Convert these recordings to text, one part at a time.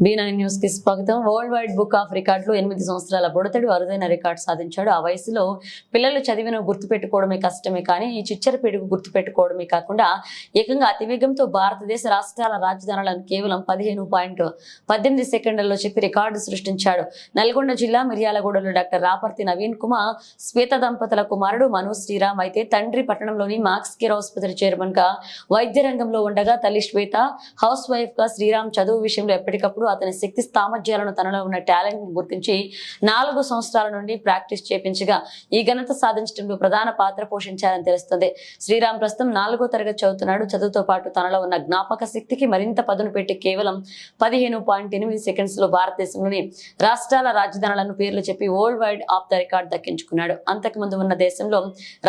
B nine న్యూస్కి స్వాగతం. World wide book of రికార్డులు ఎనిమిది సంవత్సరాల బుడతడు అరుదైన రికార్డు సాధించాడు. ఆ వయసులో పిల్లలు చదివిన గుర్తుపెట్టుకోవడమే కష్టమే కానీ ఈ చిచ్చర పిడుగు గుర్తుపెట్టుకోవడమే కాకుండా ఏకంగా అతివేగంతో భారతదేశ రాష్ట్రాల రాజధానులను కేవలం పదిహేను పాయింట్ పద్దెనిమిది సెకండ్లలో చెప్పి రికార్డు సృష్టించాడు. నల్గొండ జిల్లా మిర్యాలగూడలో డాక్టర్ రాపర్తి నవీన్ కుమార్ శ్వేత దంపతుల కుమారుడు మను శ్రీరామ్ అయితే తండ్రి పట్టణంలోని మాక్స్ కేర్ ఆసుపత్రి చైర్మన్గా వైద్య రంగంలో ఉండగా తల్లి శ్వేత హౌస్ వైఫ్గా శ్రీరామ్ చదువు విషయంలో ఎప్పటికప్పుడు అతని శక్తి సామర్థ్యాలను తనలో ఉన్న టాలెంట్ గుర్తించి నాలుగు సంవత్సరాల నుండి ప్రాక్టీస్ చేపించగా ఈ ఘనత సాధించడంలో ప్రధాన పాత్ర పోషించారని తెలుస్తుంది. శ్రీరామ్ ప్రస్తుతం నాలుగో తరగతి చదువుతున్నాడు. చదువుతో పాటు తనలో ఉన్న జ్ఞాపక శక్తికి మరింత పదును పెట్టి కేవలం పదిహేను పాయింట్ ఎనిమిది సెకండ్స్లో భారతదేశంలోని రాష్ట్రాల రాజధానులను పేర్లు చెప్పి world wide of the record దక్కించుకున్నాడు. అంతకుముందు ఉన్న దేశంలో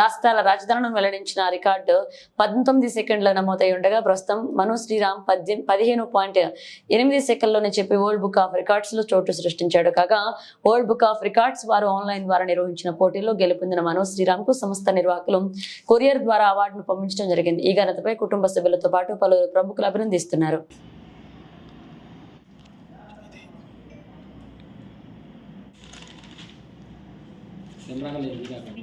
రాష్ట్రాల రాజధానులను వెల్లడించిన రికార్డు పంతొమ్మిది సెకండ్ల నమోదై ఉండగా ప్రస్తుతం మను శ్రీరామ్ పద్దె పదిహేను పాయింట్ ఎనిమిది అని చెప్పి వరల్డ్ బుక్ ఆఫ్ రికార్డ్స్లో చోటు సృష్టించాడు. కాగా వరల్డ్ బుక్ ఆఫ్ రికార్డ్స్ వారు ఆన్లైన్ ద్వారా నిర్వహించిన పోటీల్లో గెలుపొందిన మనోజ్ శ్రీరామ్కు సంస్థ నిర్వాహకులు కొరియర్ ద్వారా అవార్డును పంపించడం జరిగింది. ఈ ఘనతపై కుటుంబ సభ్యులతో పాటు పలువురు ప్రముఖులు అభినందిస్తున్నారు. కెమెరా లేదు ఇది కాక.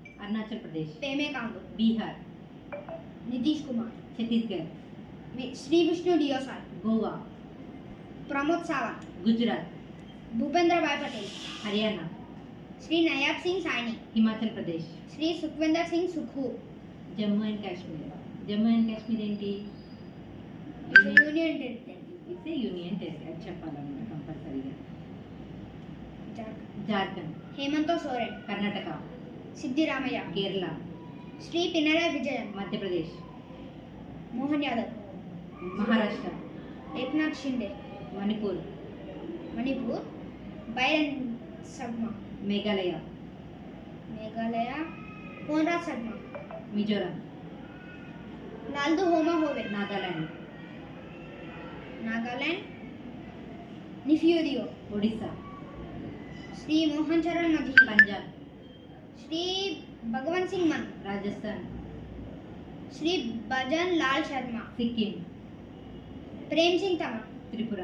అరుణాచల్ ప్రదేశ్ पेमे कांडू బీహార్ नीतीश कुमार ఛత్తీస్గఢ్ वि- श्री विष्णु डियो साल గోవా प्रमोद सावंत గుజరాత్ भूपेंद्र भाई पटेल హర్యానా श्री नयाब सिंह साइनी హిమాచల్ ప్రదేశ్ श्री सुखविंदर सिंह सुखू జమ్మూ అండ్ కాశ్మీర్ జమ్మూ అండ్ కాశ్మీర్ ఏంటి union territory it's union territory అది చెప్పాలన్నమాట కంపల్సరీగా झारखंड జార్ఖండ్ हेमंत सोरेन కర్ణాటక सिद्धिरामय्य केरला श्री पिनरा विजय मध्य प्रदेश मोहन यादव महाराष्ट्र एकनाथ शिंदे मणिपुर मणिपुर बैरन शर्मा मेघालय मेघालय कोनरा सगमा मिजोरम लालदू होमा होवे नागालैंड नागालैंड निफ्यूरियो ओडिशा श्री मोहन चरण मधी पंजाब श्री भगवंत सिंह मन రాజస్థాన్ श्री भजन लाल शर्मा సిక్కిం प्रेम सिंह तमा త్రిపుర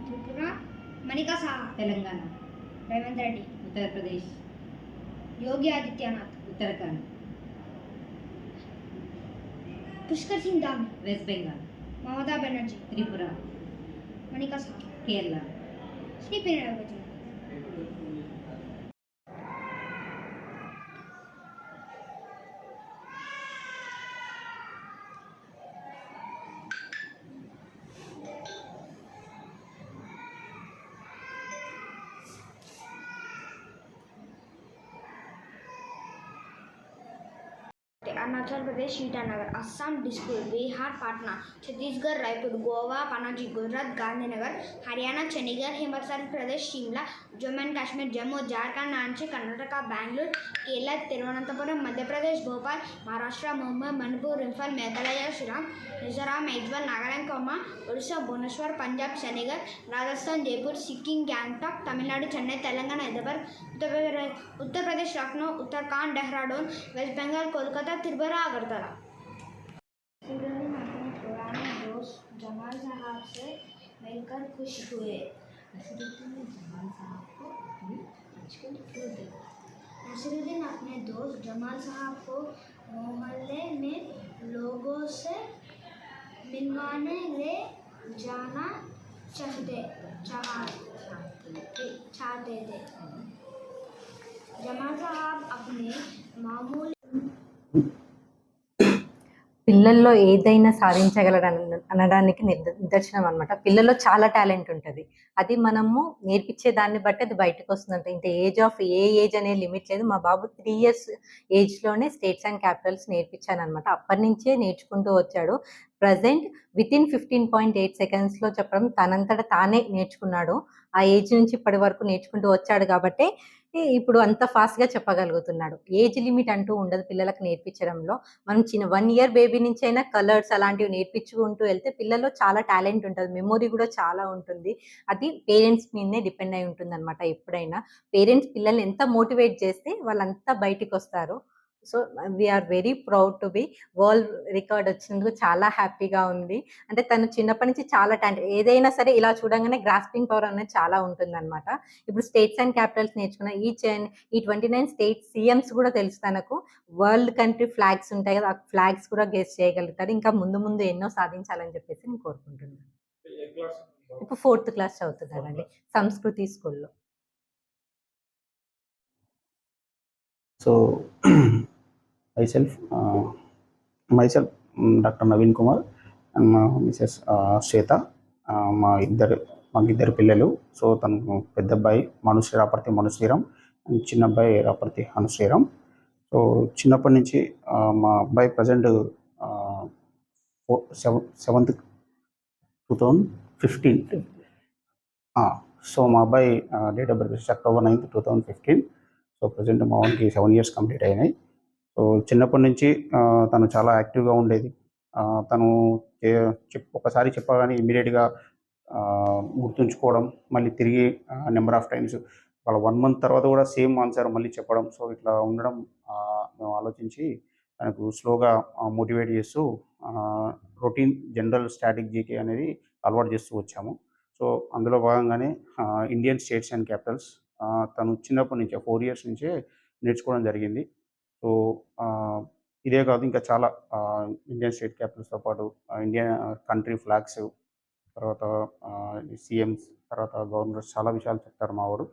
त्रिपुरा मनिका साहा తెలంగాణ रेवंत रेड्डी ఉత్తరప్రదేశ్ योगी आदित्यनाथ ఉత్తరాఖండ్ पुष्कर सिंह धामी వెస్ట్ బెంగాల్ ममता बनर्जी త్రిపుర मनिका साहा కేరళ श्री पिनराई अरुणाचल प्रदेश, ईटानगर, असम डिस्पुर बिहार, पटना, छत्तीसगढ़, रायपुर, गोवा पनाजी गुजरात, गांधीनगर, हरियाणा, चंडीगढ़, हिमाचल प्रदेश, शिमला, जम्मू एंड कश्मीर, जम्मू, झारखंड रांची कर्नाटक, बेंगलुरु, केरल, तिरुवनंतपुरम, मध्य प्रदेश, भोपाल, महाराष्ट्र, मुंबई, मणिपुर इंफाल मेघालय श्रीराम मिजोराम मेजबाल नागालैंड कोमा ओडिशा, भुवनेश्वर, पंजाब, चंडीगढ़, राजस्थान, जयपुर, सिक्किम गैंगटॉक तमिलनाडु, चेन्नई, तेलंगाना, हैदराबाद, उत्तर प्रदेश उत्तर प्रदेश, लखनऊ, उत्तराखंड, देहरादून, वेस्ट बंगाल, कोलकाता, त्रिपुरा बराबर करता अपने पुराने दोस्त जमाल साहब से मिलकर खुश हुए। नसरुद्दीन ने जमाल साहब को अपनी आजकल क्यों देखा नसरुद्दीन अपने दोस्त जमाल साहब को मोहल्ले में लोगों से मिलवाने ले जाना चाहते चाहते थे। जमाल साहब अपने मामूली పిల్లల్లో ఏదైనా సాధించగలరు అనడానికి నిద- నిదర్శనం అనమాట పిల్లల్లో చాలా టాలెంట్ ఉంటుంది. అది మనము నేర్పించే దాన్ని బట్టి అది బయటకు వస్తుందంట ఇంత ఏజ్ ఆఫ్ ఏ ఏజ్ అనే లిమిట్ లేదు. మా బాబు త్రీ ఇయర్స్ ఏజ్లోనే స్టేట్స్ అండ్ క్యాపిటల్స్ నేర్పించాను అనమాట అప్పటి నుంచే నేర్చుకుంటూ వచ్చాడు. Present within fifteen point eight సెకండ్స్లో చెప్పడం తనంతట తానే నేర్చుకున్నాడు. ఆ ఏజ్ నుంచి ఇప్పటి వరకు నేర్చుకుంటూ వచ్చాడు కాబట్టి ఇప్పుడు అంత ఫాస్ట్గా చెప్పగలుగుతున్నాడు. ఏజ్ లిమిట్ అంటూ ఉండదు పిల్లలకు నేర్పించడంలో. మనం చిన్న వన్ ఇయర్ బేబీ నుంచి అయినా కలర్స్ అలాంటివి నేర్పించుకుంటూ వెళ్తే పిల్లల్లో చాలా టాలెంట్ ఉంటుంది. మెమొరీ కూడా చాలా ఉంటుంది. అది పేరెంట్స్ మీదనే డిపెండ్ అయి ఉంటుంది అనమాట ఎప్పుడైనా. పేరెంట్స్ పిల్లల్ని ఎంత మోటివేట్ చేస్తే వాళ్ళంతా బయటికి వస్తారు. So we are very proud to be world record వచ్చినందుకు చాలా హ్యాపీగా ఉంది. అంటే తను చిన్నప్పటి నుంచి చాలా టాలెంట్ ఏదైనా సరే ఇలా చూడంగానే గ్రాస్పింగ్ పవర్ అనేది చాలా ఉంటుందన్నమాట. ఇప్పుడు స్టేట్స్ అండ్ క్యాపిటల్స్ నేర్చుకున్న ఈ చెన్ ఈ ట్వంటీ నైన్ స్టేట్ సీఎంస్ కూడా తెలుసు తనకు. వరల్డ్ కంట్రీ ఫ్లాగ్స్ ఉంటాయి కదా ఆ ఫ్లాగ్స్ కూడా గెస్ చేయగలుగుతాడు ఇంకా ముందు ముందు ఎన్నో సాధించాలని చెప్పేసి నేను కోరుకుంటున్నాను. ఇప్పుడు ఫోర్త్ క్లాస్ చదువుతున్నాడండి సంస్కృతి స్కూల్లో. So myself uh, myself doctor Naveen Kumar and మా మిసెస్ శ్వేత మా ఇద్దరు మాకు ఇద్దరు పిల్లలు. సో తను పెద్ద అబ్బాయి మనుశ్రీ రాపర్తి మనుశ్రీరామ్ అండ్ చిన్న అబ్బాయి రాపర్తి అనుశ్రీరామ్ సో చిన్నప్పటి నుంచి మా అబ్బాయి present seven seventh two thousand fifteen so మా అబ్బాయి date of birth October ninth two thousand fifteen so present మా వానికి సెవెన్ ఇయర్స్ కంప్లీట్ అయినాయి. సో చిన్నప్పటి నుంచి తను చాలా యాక్టివ్గా ఉండేది. తను చెప్ ఒకసారి చెప్పగానే ఇమీడియట్గా గుర్తుంచుకోవడం మళ్ళీ తిరిగి నెంబర్ ఆఫ్ టైమ్స్ వాళ్ళ వన్ మంత్ తర్వాత కూడా సేమ్ ఆన్సర్ మళ్ళీ చెప్పడం. సో ఇట్లా ఉండడం మేము ఆలోచించి తనకు స్లోగా మోటివేట్ చేస్తూ రొటీన్ జనరల్ స్టాటిక్ జీకే అనేది అలవాటు చేస్తూ వచ్చాము. సో అందులో భాగంగానే ఇండియన్ స్టేట్స్ అండ్ క్యాపిటల్స్ తను చిన్నప్పటి నుంచే ఫోర్ ఇయర్స్ నుంచే నేర్చుకోవడం జరిగింది. సో ఇదే కాదు ఇంకా చాలా ఇండియన్ స్టేట్ క్యాపిటల్స్తో పాటు ఇండియన్ కంట్రీ ఫ్లాగ్స్ తర్వాత సీఎంస్ తర్వాత గవర్నర్స్ చాలా విషయాలు చెప్తారు మా వాడు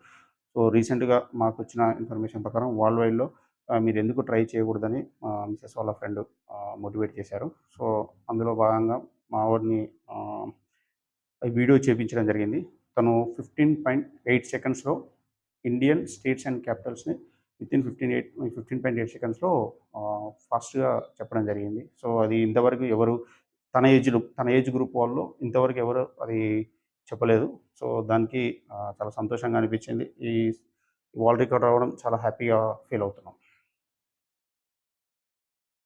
సో రీసెంట్గా మాకు వచ్చిన ఇన్ఫర్మేషన్ ప్రకారం వరల్డ్ వైడ్లో మీరు ఎందుకు ట్రై చేయకూడదని మా మిసెస్ వాళ్ళ ఫ్రెండ్ మోటివేట్ చేశారు. సో అందులో భాగంగా మా వాడిని వీడియో చేపించడం జరిగింది. తను ఫిఫ్టీన్ పాయింట్ ఎయిట్ సెకండ్స్లో Indian states and క్యాపిటల్స్ని within fifteen eight fifteen point eight సెకండ్స్లో ఫాస్ట్గా చెప్పడం జరిగింది. సో అది ఇంతవరకు ఎవరు తన ఏజ్ తన ఏజ్ గ్రూప్ వాళ్ళు ఇంతవరకు ఎవరు అది చెప్పలేదు. సో దానికి చాలా సంతోషంగా అనిపించింది. ఈ వరల్డ్ రికార్డ్ రావడం చాలా హ్యాపీగా ఫీల్ అవుతున్నాం.